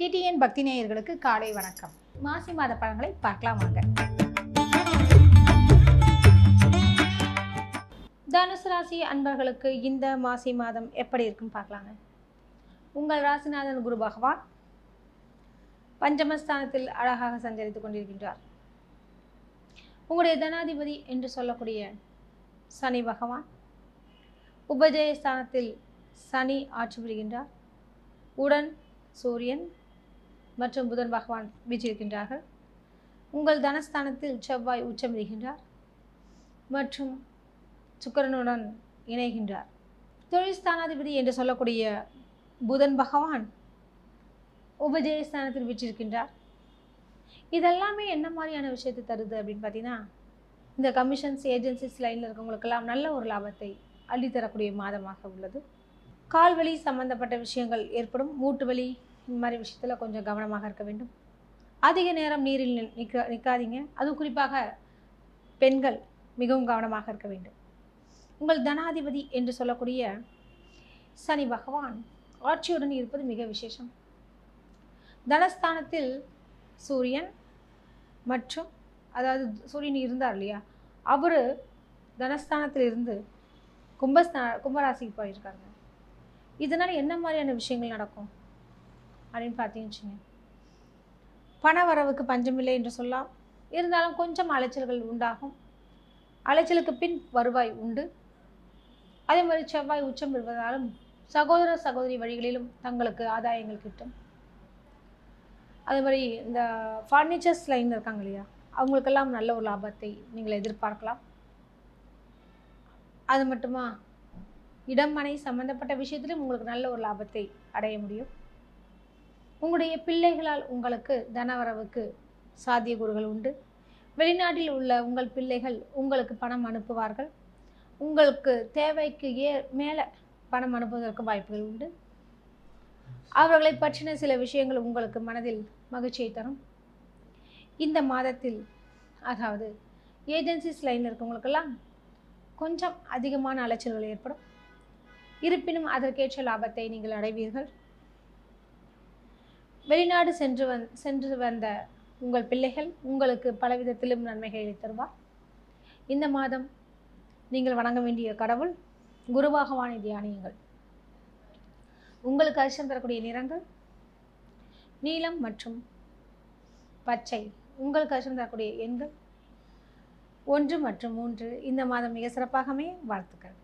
DTN பக்தி நேயர்களுக்கு காலை வணக்கம். மாசி மாத பழங்களை பார்க்கலாம் வாங்க. தனுசு ராசி அன்பர்களுக்கு இந்த மாசி மாதம் எப்படி இருக்குன்னு பார்க்கலாங்க. உங்கள் ராசிநாதன் குரு பகவான் பஞ்சமஸ்தானத்தில் அழகாக சஞ்சரித்துக் கொண்டிருக்கின்றார். உங்களுடைய தனாதிபதி என்று சொல்லக்கூடிய சனி பகவான் உபஜயஸ்தானத்தில் சனி ஆட்சி புரிகின்றார். உடன் சூரியன் மற்றும் புதன் பகவான் வீற்றிருக்கின்றார்கள். உங்கள் தனஸ்தானத்தில் செவ்வாய் உச்சமிடுகின்றார் மற்றும் சுக்கிரனுடன் இணைகின்றார். தொழில் ஸ்தானாதிபதி என்று சொல்லக்கூடிய புதன் பகவான் உபஜயஸ்தானத்தில் வீற்றிருக்கின்றார். இதெல்லாமே என்ன மாதிரியான விஷயத்தை தருது அப்படின்னு பார்த்தீங்கன்னா இந்த கமிஷன்ஸ் ஏஜென்சிஸ் லைனில் இருக்கவங்களுக்கெல்லாம் நல்ல ஒரு லாபத்தை அள்ளித்தரக்கூடிய மாதமாக உள்ளது. கால்வலி சம்பந்தப்பட்ட விஷயங்கள் ஏற்படும். மூட்டு வலி இந்த மாதிரி விஷயத்தில் கொஞ்சம் கவனமாக இருக்க வேண்டும். அதிக நேரம் நீரில் நிற்க நிற்காதீங்க அதுவும் குறிப்பாக பெண்கள் மிகவும் கவனமாக இருக்க வேண்டும். உங்கள் தனாதிபதி என்று சொல்லக்கூடிய சனி பகவான் ஆட்சியுடன் இருப்பது மிக விசேஷம். தனஸ்தானத்தில் சூரியன் மற்றும் அதாவது சூரியன் இருந்தார் இல்லையா? அவர் தனஸ்தானத்தில் இருந்து கும்பஸ்தான கும்பராசிக்கு போயிருக்காங்க இதனால் என்ன மாதிரியான விஷயங்கள் நடக்கும்? அப்படின்னு பார்த்தீங்கன்னு வச்சுங்க பண வரவுக்கு பஞ்சமில்லை என்று சொல்லலாம். இருந்தாலும் கொஞ்சம் அலைச்சல்கள் உண்டாகும். அலைச்சலுக்கு பின் வருவாய் உண்டு. அதே மாதிரி செவ்வாய் உச்சம் பெறுவதாலும் சகோதர சகோதரி வழிகளிலும் தங்களுக்கு ஆதாயங்கள் கிட்டும். அதே மாதிரி இந்த ஃபர்னிச்சர்ஸ் லைன் இருக்காங்க இல்லையா? அவங்களுக்கெல்லாம் நல்ல ஒரு லாபத்தை நீங்கள் எதிர்பார்க்கலாம். அது மட்டுமா? இடம் மனை சம்பந்தப்பட்ட விஷயத்திலும் உங்களுக்கு நல்ல ஒரு லாபத்தை அடைய முடியும். உங்களுடைய பிள்ளைகளால் உங்களுக்கு தனவரவுக்கு சாத்தியக்கூறுகள் உண்டு. வெளிநாட்டில் உள்ள உங்கள் பிள்ளைகள் உங்களுக்கு பணம் அனுப்புவார்கள். உங்களுக்கு தேவைக்கு ஏ மேலே பணம் அனுப்புவதற்கு வாய்ப்புகள் உண்டு. அவர்களை பற்றின சில விஷயங்கள் உங்களுக்கு மனதில் மகிழ்ச்சியை தரும். இந்த மாதத்தில் அதாவது ஏஜென்சிஸ் லைனில் இருக்கவங்களுக்கெல்லாம் கொஞ்சம் அதிகமான அலைச்சல்கள் ஏற்படும். இருப்பினும் அதற்கேற்ற லாபத்தை நீங்கள் அடைவீர்கள். வெளிநாடு சென்று வந் சென்று வந்த உங்கள் பிள்ளைகள் உங்களுக்கு பலவிதத்திலும் நன்மைகளை தருவார். இந்த மாதம் நீங்கள் வணங்க வேண்டிய கடவுள் குரு தியானியங்கள் தியானியுங்கள். உங்களுக்கு அதிர்ஷ்டம் தரக்கூடிய நிறங்கள் நீலம் மற்றும் பச்சை உங்களுக்கு அதிர்ஷ்டம் தரக்கூடிய எண்கள் ஒன்று மற்றும் மூன்று இந்த மாதம் மிக சிறப்பாகவே வாழ்த்துக்கள்.